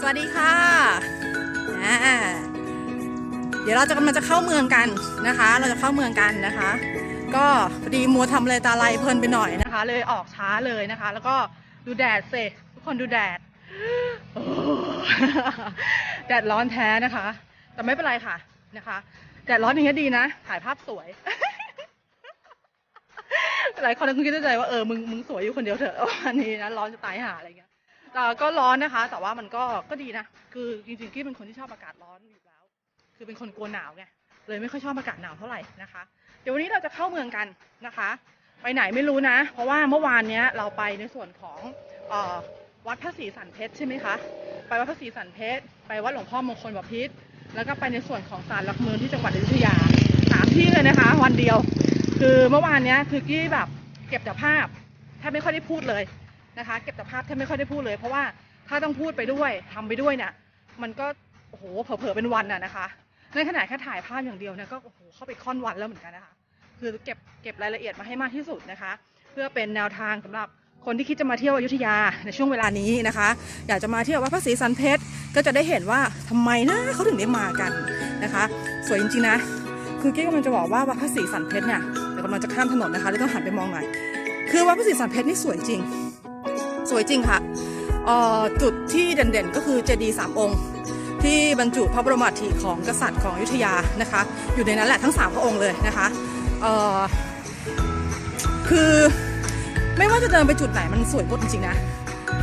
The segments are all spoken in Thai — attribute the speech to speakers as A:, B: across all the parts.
A: สวัสดีค่ะเดี๋ยวเราจะกำลังจะเข้าเมืองกันนะคะ เราจะเข้าเมืองกันนะคะ ก็พอดีมัวทำอะไรตาไลเพลินไปหน่อยนะคะ เลยออกช้าเลยนะคะ แล้วก็ดูแดดเซทุกคนดูแดดแดดร้อนแท้นะคะ แต่ไม่เป็นไรค่ะนะคะแดดร้อนอย่างเงี้ดีนะถ่ายภาพสวยหลายคนคงคิดในใจว่าเออมึงมึงสวยอยู่คนเดียวเถอะวันนี้นะร้อนจะตายหาอะไรเงี้ย แต่ก็ร้อนนะคะ แต่ว่ามันก็ก็ดีนะ คือจริงๆกี้เป็นคนที่ชอบอากาศร้อนอยู่แล้ว คือเป็นคนกลัวหนาวไงเลยไม่ค่อยชอบอากาศหนาวเท่าไหร่นะคะ เดี๋ยววันนี้เราจะเข้าเมืองกันนะคะ ไปไหนไม่รู้นะ เพราะว่าเมื่อวานเนี้ยเราไปในส่วนของเออวัดพระศรีสันเพชรใช่ไหมคะไปวัดพระศรีสันเพชรไปวัดหลวงพ่อมงคลบพิตรแล้วก็ไปในส่วนของศาลหลักเมืองที่จังหวัดอยุธยาสามที่เลยนะคะ วันเดียว คือเมื่อวานเนี้ยคือกี้แบบเก็บแต่ภาพแทบไม่ค่อยได้พูดเลย นะคะ เก็บแต่ภาพแทบไม่ค่อยได้พูดเลย เพราะว่าถ้าต้องพูดไปด้วยทำไปด้วยเนี่ยมันก็โอ้โหเผลอๆเป็นวันน่ะนะคะในขณะแค่ถ่ายภาพอย่างเดียวเนี่ยก็โอ้โหเข้าไปค่อนวันแล้วเหมือนกันนะคะ คือเก็บเก็บรายละเอียดมาให้มากที่สุดนะคะ เพื่อเป็นแนวทางสำหรับคนที่คิดจะมาเที่ยวอยุธยาในช่วงเวลานี้นะคะ อยากจะมาเที่ยววัดพระศรีสันเพชรก็จะได้เห็นว่าทำไมนะเขาถึงได้มากันนะคะ สวยจริงๆนะ คือกี้กำลังจะบอกว่าวัดพระศรีสันเพชรเนี่ยเดี๋ยวกำลังจะข้ามถนนนะคะเลยต้องหันไปมองหน่อยคือวัดพระศรีสันเพชรนี่สวยจริง สวยจริงค่ะจุดที่เด่นๆก็คือเจดีย์สามองค์ ที่บรรจุพระบรมอัฐิของกษัตริย์ของอยุธยานะคะ อยู่ในนั้นแหละทั้งสามพระองค์เลยนะคะคือไม่ว่าจะเดินไปจุดไหนมันสวยหมดจริงๆนะ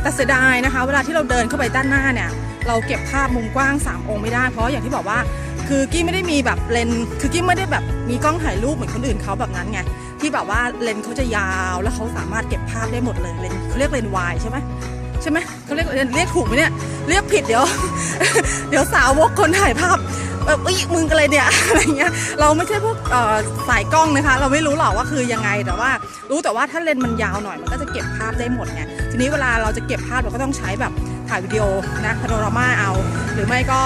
A: แต่เสียดายนะคะ เวลาที่เราเดินเข้าไปด้านหน้าเนี่ย เราเก็บภาพมุมกว้าง 3 องค์ไม่ได้ เพราะอย่างที่บอกว่า คือกี้ไม่ได้มีแบบเลนคือกี้ไม่ได้แบบมีกล้องถ่ายรูปเหมือนคนอื่นเขาแบบนั้นไง ที่แบบว่าเลนเขาจะยาวแล้วเขาสามารถเก็บภาพได้หมดเลยเลนเขาเรียกเลนวายใช่ไหมใช่ไหมเขาเรียกเรียกถูกไหมเนี่ยเรียกผิดเดี๋ยว เดี๋ยวสาวกคนถ่ายภาพแบบอ้ยมึงกันเลยเนี่ยอะไรเงี้ยเราไม่ใช่พวกสายกล้องนะคะ เราไม่รู้หรอกว่าคือยังไงแต่ว่า รู้แต่ว่าถ้าเลนมันยาวหน่อยมันก็จะเก็บภาพได้หมดไงทีนี้เวลาเราจะเก็บภาพเราก็ต้องใช้แบบถ่ายวิดีโอนะพาโนรามาเอา หรือไม่ก็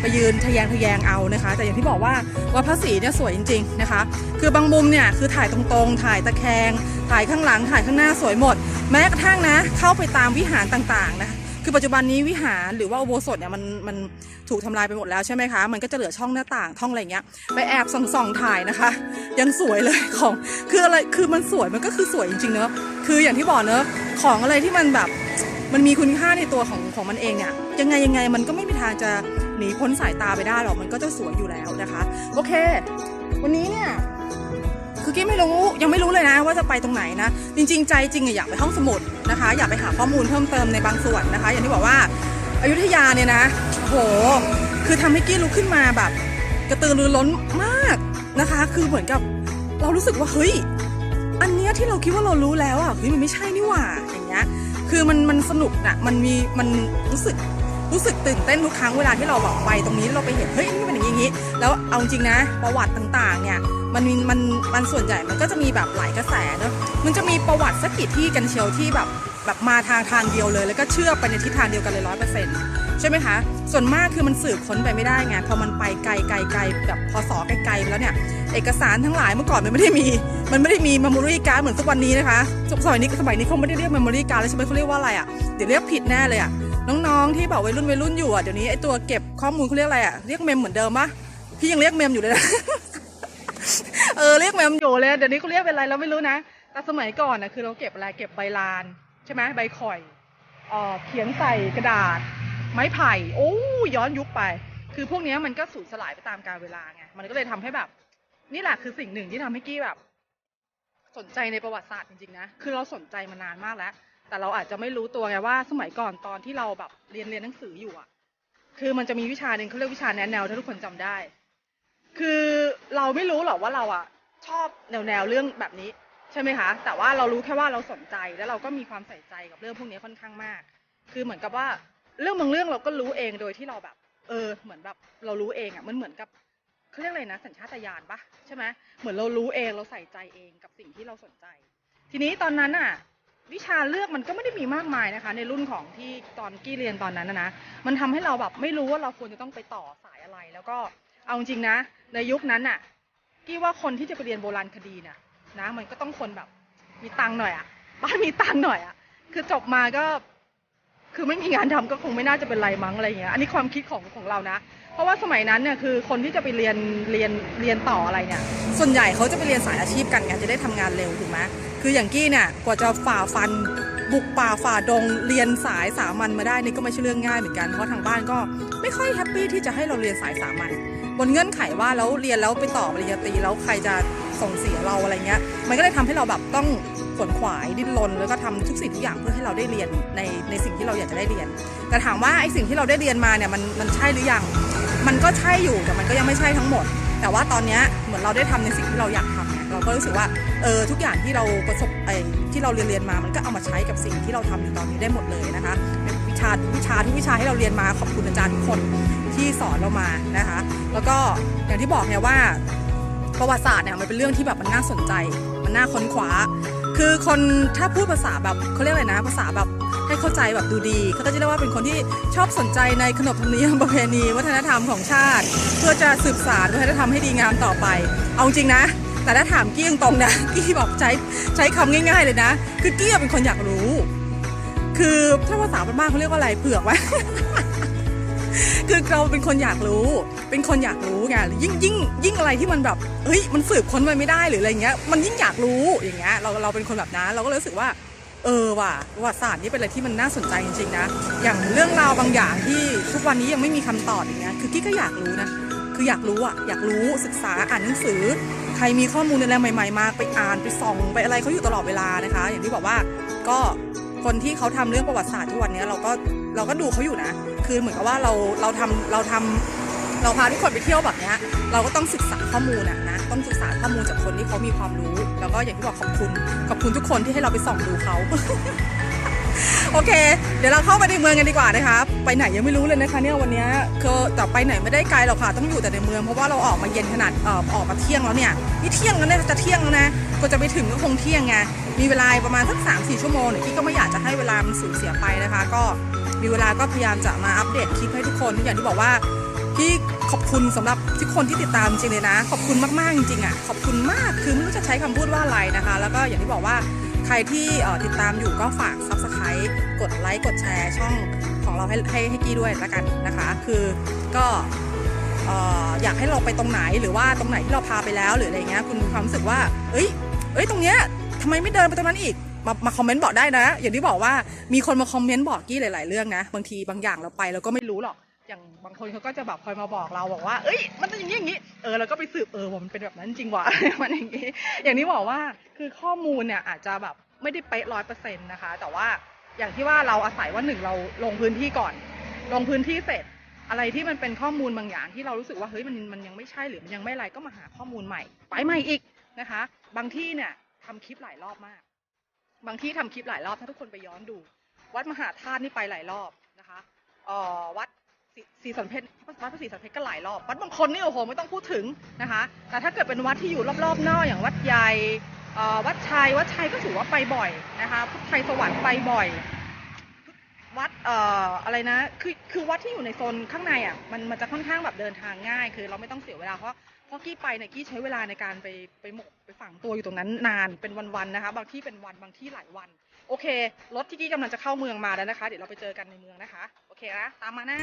A: ไปยืนทะแยงทะแยงเอานะคะ แต่อย่างที่บอกว่าว่าพระศรีเนี่ยสวยจริง ๆนะคะ คือบางมุมเนี่ยคือถ่ายตรงๆ ถ่ายตะแคง ถ่ายข้างหลังถ่ายข้างหน้าสวยหมด แม้กระทั่งนะเข้าไปตามวิหารต่างๆนะคือปัจจุบันนี้วิหารหรือว่าอุโบสถเนี่ยมันมันถูกทำลายไปหมดแล้วใช่ไหมคะ มันก็จะเหลือช่องหน้าต่างท่องอะไรเงี้ยไปแอบส่องๆถ่ายนะคะ ยังสวยเลยของคืออะไรคือมันสวยมันก็คือสวยจริงๆเนอะคืออย่างที่บอกเนอะของอะไรที่มันแบบ มันมีคุณค่าในตัวของของมันเองเนี่ยยังไงยังไงมันก็ไม่มีทางจะหนีพ้นสายตาไปได้หรอกมันก็จะสวยอยู่แล้วนะคะ โอเค วันนี้เนี่ยคือกี้ไม่รู้ยังไม่รู้เลยนะว่าจะไปตรงไหนนะ จริง ๆ ใจจริงอะอยากไปห้องสมุดนะคะ อยากไปหาข้อมูลเพิ่มเติมในบางส่วนนะคะ อย่างที่บอกว่าอายุทยาเนี่ยนะโห คือทำให้กี้ลุกขึ้นมาแบบ กระตือรือร้นมากนะคะ คือเหมือนกับเรารู้สึกว่าเฮ้ยอันเนี้ยที่เราคิดว่าเรารู้แล้วอะเฮ้ยมันไม่ใช่นี่หว่าอย่างเงี้ย คือมันมันสนุกอะมันมีมันรู้สึกรู้สึกตื่นเต้นทุกครั้งเวลาที่เราแบบไปตรงนี้เราไปเห็นเฮ้ยนี่เป็นอย่างนี้ แล้วเอาจริงนะ ประวัติต่างๆ เนี่ยมันมีมันมันส่วนใหญ่มันก็จะมีแบบหลายกระแสเนอะมันจะมีประวัติสักกี่ที่กันเชียวที่แบบ แบบมาทางทางเดียวเลย แล้วก็เชื่อไปในทิศทางเดียวกันเลยร้อยเปอร์เซ็นต์ใช่ไหมคะ ส่วนมากคือมันสืบค้นไปไม่ได้ไงพอมันไปไกลไกลไกลแบบพศไกลๆไปแล้วเนี่ย เอกสารทั้งหลายเมื่อก่อนมันไม่ได้มี มันไม่ได้มี memory card เหมือนทุกวันนี้นะคะสมัยนี้สมัยนี้เขาไม่ได้เรียก memory card แล้วใช่ไหมเขาเรียกว่าอะไรอะเดี๋ยวเรียกผิดแน่เลยอะน้องๆที่แบบวัยรุ่นวัยรุ่นอยู่อะเดี๋ยวนี้ไอตัวเก็บข้อมูลเขาเรียกอะไรอะเรียกเมมเหมือนเดิมปะพี่ยังเรียกเมมอยู่เลยนะเออเรียกเมมอยู่เลยเดี๋ยวนี้เขาเรียกเป็นอะไรเราไม่รู้นะแต่สมัยก่อนนะคือเราเก็บอะไรเก็บใบลาน ช่ไหมใบข่อยเออเขียนใส่กระดาษ ไม้ไผ่โอ้ย้อนยุคไป คือพวกนี้มันก็สูญสลายไปตามกาลเวลาไงมันก็เลยทำให้แบบ นี่แหละคือสิ่งหนึ่งที่ทำให้กี้แบบ สนใจในประวัติศาสตร์จริงๆนะคือเราสนใจมานานมากแล้ว แต่เราอาจจะไม่รู้ตัวไงว่า สมัยก่อนตอนที่เราแบบเรียนเรียนหนังสืออยู่อะ คือมันจะมีวิชาหนึ่งเขาเรียกวิชาแนแนวถ้าทุกคนจำได้ คือเราไม่รู้หรอกว่าเราอะชอบแนวแนวเรื่องแบบนี้ ใช่ไหมคะ แต่ว่าเรารู้แค่ว่าเราสนใจแล้วเราก็มีความใส่ใจกับเรื่องพวกนี้ค่อนข้างมาก คือเหมือนกับว่าเรื่องบางเรื่องเราก็รู้เองโดยที่เราแบบ เออ เหมือนแบบเรารู้เองอะมันเหมือนกับเขาเรียกอะไรนะ สัญชาตญาณปะใช่ไหมเหมือนเรารู้เองเราใส่ใจเองกับสิ่งที่เราสนใจ ทีนี้ตอนนั้นอะ วิชาเลือกมันก็ไม่ได้มีมากมายนะคะ ในรุ่นของที่ตอนกี้เรียนตอนนั้นนะนะมันทำให้เราแบบไม่รู้ว่าเราควรจะต้องไปต่อสายอะไร แล้วก็เอาจริงนะในยุคนั้นน่ะกี้ว่าคนที่จะไปเรียนโบราณคดีน่ะ นะ มันก็ต้องคนแบบ มีตังค์หน่อยอะบ้านมีตังค์หน่อยอะคือจบมาก็ คือไม่มีงานทำก็คงไม่น่าจะเป็นไรมั้งอะไรเงี้ย อันนี้ความคิดของของเรานะ เพราะว่าสมัยนั้นเนี่ยคือคนที่จะไปเรียนเรียนเรียนต่ออะไรเนี่ย ส่วนใหญ่เขาจะไปเรียนสายอาชีพกันไงจะได้ทำงานเร็วถูกไหมคืออย่างกี้เนี่ยกว่าจะฝ่าฟันบุกป่าฝ่าดงเรียนสายสามัญมาได้นี่ก็ไม่ใช่เรื่องง่ายเหมือนกันเพราะทางบ้านก็ไม่ค่อยแฮปปี้ที่จะให้เราเรียนสายสามัญ บนเงื่อนไขว่าแล้วเรียนแล้วไปต่อปริญญาตรีแล้วใครจะส่งเสียเราอะไรเงี้ย มันก็เลยทำให้เราแบบต้องขวนขวายดิ้นรนแล้วก็ทำทุกสิ่งทุกอย่างเพื่อให้เราได้เรียนในในสิ่งที่เราอยากจะได้เรียน แต่ถามว่าไอ้สิ่งที่เราได้เรียนมาเนี่ยมันมันใช่หรือยัง มันก็ใช่อยู่แต่มันก็ยังไม่ใช่ทั้งหมด แต่ว่าตอนเนี้ยเหมือนเราได้ทำในสิ่งที่เราอยากทำไงเราก็รู้สึกว่าเออทุกอย่างที่เราประสบไอ้ที่เราเรียนเรียนมา มันก็เอามาใช้กับสิ่งที่เราทำอยู่ตอนนี้ได้หมดเลยนะคะ วิชาวิชาทุกวิชาที่เราเรียนมาขอบคุณอาจารย์ทุกคนที่สอนเรามานะคะ แล้วก็อย่างที่บอกเนี่ยว่าประวัติศาสตร์เนี่ยมันเป็นเรื่องที่แบบมันน่าสนใจ มันน่าค้นคว้า คือคนถ้าพูดภาษาแบบเขาเรียกอะไรนะ ภาษาแบบให้เข้าใจแบบดูดีเขาก็จะเรียกว่าเป็นคนที่ชอบสนใจในขนบธรรมเนียมประเพณี วัฒนธรรมของชาติ เพื่อจะสืบสานวัฒนธรรมให้ดีงามต่อไป เอาจริงนะ แต่ถ้าถามกี้ตรงๆนะกี้บอกใช้ใช้คำง่าย ๆ เลยนะ คือกี้เป็นคนอยากรู้ คือถ้าภาษาบ้านๆเขาเรียกว่าอะไรเผือกวะคือเราเป็นคนอยากรู้ เป็นคนอยากรู้ไงยิ่งยิ่งยิ่งอะไรที่มันแบบเฮ้ยมันสืบค้นไปไม่ได้หรืออะไรเงี้ย มันยิ่งอยากรู้อย่างเงี้ยเราเราเป็นคนแบบนั้นเราก็เลยรู้สึกว่า เออว่ะประวัติศาสตร์นี่เป็นอะไรที่มันน่าสนใจจริงๆนะอย่างเรื่องราวบางอย่างที่ทุกวันนี้ยังไม่มีคำตอบอย่างเงี้ยคือกี้ก็อยากรู้นะคืออยากรู้อะอยากรู้ศึกษาอ่านหนังสือ ใครมีข้อมูลอะไรใหม่ ๆ มาไปอ่านไปส่องไปอะไรเขาอยู่ตลอดเวลานะคะ อย่างที่บอกว่าก็ คนที่เขาทำเรื่องประวัติศาสตร์ทุกวันนี้เราก็เราก็ดูเขาอยู่นะ คือเหมือนกับว่าเราเราทำเราทำเราพาทุกคนไปเที่ยวแบบเนี้ยเราก็ต้องศึกษาข้อมูลอะนะต้องศึกษาข้อมูลจากคนที่เขามีความรู้ แล้วก็อย่างที่บอกขอบคุณขอบคุณทุกคนที่ให้เราไปส่องดูเขาโอเค เดี๋ยวเราเข้าไปในเมืองกันดีกว่านะคะ ไปไหนยังไม่รู้เลยนะคะเนี่ยวันนี้คือแต่ไปไหนไม่ได้ไกลหรอกค่ะต้องอยู่แต่ในเมืองเพราะว่าเราออกมาเย็นขนาดออออกมาเที่ยงแล้วเนี่ยนี่เที่ยงแล้วเนี่ยจะเที่ยงแล้วนะ ก็จะไปถึงก็คงเที่ยงไงมีเวลาประมาณสักสามสี่ชั่วโมงเนี่ยพี่ก็ไม่อยากจะให้เวลามันสูญเสียไปนะคะ ก็มีเวลาก็พยายามจะมาอัปเดตคลิปให้ทุกคนอย่างที่บอกว่าพี่ขอบคุณสำหรับทุกคนที่ติดตามจริงเลยนะ ขอบคุณมากๆจริงๆอะขอบคุณมากคือไม่รู้จะใช้คำพูดว่าอะไรนะคะ แล้วก็อย่างที่บอกว่าใครที่ติดตามอยู่ก็ฝาก subscribe กดไลค์กดแชร์ช่องของเราให้ให้ให้กี้ด้วยละกันนะคะ คือก็เอ่ออยากให้เราไปตรงไหนหรือว่าตรงไหนที่เราพาไปแล้วหรืออะไรเงี้ยคุณมีความรู้สึกว่า เอ้ย เอ้ยตรงเนี้ยทำไมไม่เดินไปตรงนั้นอีก มามาคอมเมนต์บอกได้นะ อย่างที่บอกว่ามีคนมาคอมเมนต์บอกกี้หลาย ๆ เรื่องนะ บางทีบางอย่างเราไปเราก็ไม่รู้หรอก อย่างบางคนเขาก็จะแบบคอยมาบอกเราบอกว่า เอ้ย มันเป็นอย่างนี้อย่างนี้ เออเราก็ไปสืบเออว่ามันเป็นแบบนั้นจริงวะ มันอย่างนี้ อย่างที่บอกว่าคือข้อมูลเนี่ยอาจจะแบบไม่ได้เป๊ะร้อยเปอร์เซ็นต์นะคะ แต่ว่าอย่างที่ว่าเราอาศัยว่าหนึ่งเราลงพื้นที่ก่อน ลงพื้นที่เสร็จ อะไรที่มันเป็นข้อมูลบางอย่างที่เรารู้สึกว่าเฮ้ยมันมันยังไม่ใช่หรือมันยังไม่อะไรก็มาหาข้อมูลใหม่ ไปใหม่อีก นะคะ บางที่เนี่ยทำคลิปหลายรอบมาก บางที่ทำคลิปหลายรอบถ้าทุกคนไปย้อนดู วัดมหาธาตุนี่ไปหลายรอบนะคะออวัดศรีสันเพชรวัดพระศรีสันเพชรก็หลายรอบ วัดบางคนนี่โอ้โหไม่ต้องพูดถึงนะคะ แต่ถ้าเกิดเป็นวัดที่อยู่รอบๆนอกอย่างวัดใหญ่เอ่อวัดชัยวัดชัยก็ถือว่าไปบ่อยนะคะพุทธไทยสวรรค์ไปบ่อย วัดเอ่ออะไรนะ คือคือวัดที่อยู่ในโซนข้างในอะมันมันจะค่อนข้างแบบเดินทางง่าย คือเราไม่ต้องเสียเวลาเพราะเพราะกี้ไปเนี่ยกี้ใช้เวลาในการไปไปหมกไปฝังตัวอยู่ตรงนั้นนานเป็นวันๆนะคะ บางที่เป็นวันบางที่หลายวัน โอเครถที่กี้กำลังจะเข้าเมืองมาแล้วนะคะ เดี๋ยวเราไปเจอกันในเมืองนะคะ โอเคนะตามมานะ